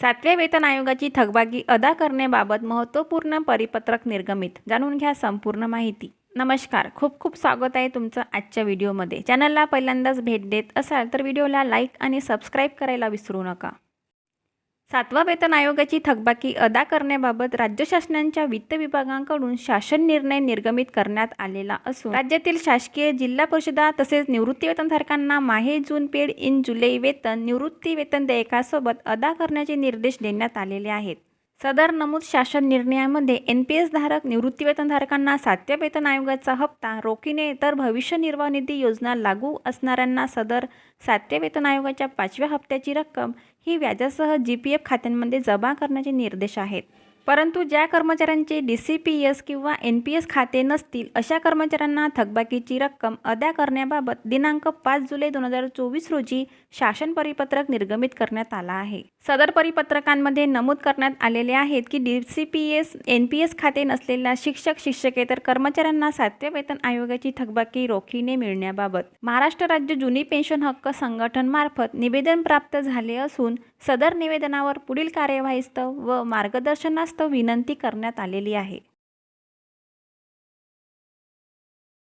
सातव्या वेतन आयोगाची थकबाकी अदा करण्याबाबत महत्त्वपूर्ण परिपत्रक निर्गमित. जाणून घ्या संपूर्ण माहिती. नमस्कार. खूप खूप स्वागत आहे तुमचं आजच्या व्हिडिओमध्ये. चॅनलला पहिल्यांदाच भेट देत असाल तर व्हिडिओला लाईक आणि सबस्क्राईब करायला विसरू नका. सातवा वेतन आयोगाची थकबाकी अदा करण्याबाबत राज्य शासनांच्या वित्त विभागांकडून शासन निर्णय निर्गमित करण्यात आलेला असून राज्यातील शासकीय जिल्हा परिषदा तसेच निवृत्ती वेतनधारकांना माहे जून पेड इन जुलै वेतन निवृत्ती वेतन देयकासोबत अदा करण्याचे निर्देश देण्यात आलेले आहेत. सदर नमूद शासन निर्णयामध्ये एन पी एस धारक निवृत्तीवेतनधारकांना सातव्या वेतन आयोगाचा हप्ता रोखीने तर भविष्य निर्वाह निधी योजना लागू असणाऱ्यांना सदर सातव्या वेतन आयोगाच्या पाचव्या हप्त्याची रक्कम ही व्याजासह जी पी एफ खात्यांमध्ये जमा करण्याचे निर्देश आहेत. परंतु ज्या कर्मचाऱ्यांचे डी सी पी एस किंवा एन पी एस खाते नसतील अशा कर्मचाऱ्यांना थकबाकीची रक्कम अदा करण्याबाबत दिनांक पाच जुलै दोन हजार चोवीस रोजी शासन परिपत्रक निर्गमित करण्यात आला आहे. सदर परिपत्रकांमध्ये नमूद करण्यात आलेले आहेत की D C P S N P S खाते नसलेल्या शिक्षक शिक्षकेतर कर्मचाऱ्यांना सातव्या वेतन आयोगाची थकबाकी रोखीने मिळण्याबाबत महाराष्ट्र राज्य जुनी पेन्शन हक्क संघटनमार्फत निवेदन प्राप्त झाले असून सदर निवेदनावर पुढील कार्यवाहीस्तव व मार्गदर्शनास्तव विनंती करण्यात आलेली आहे.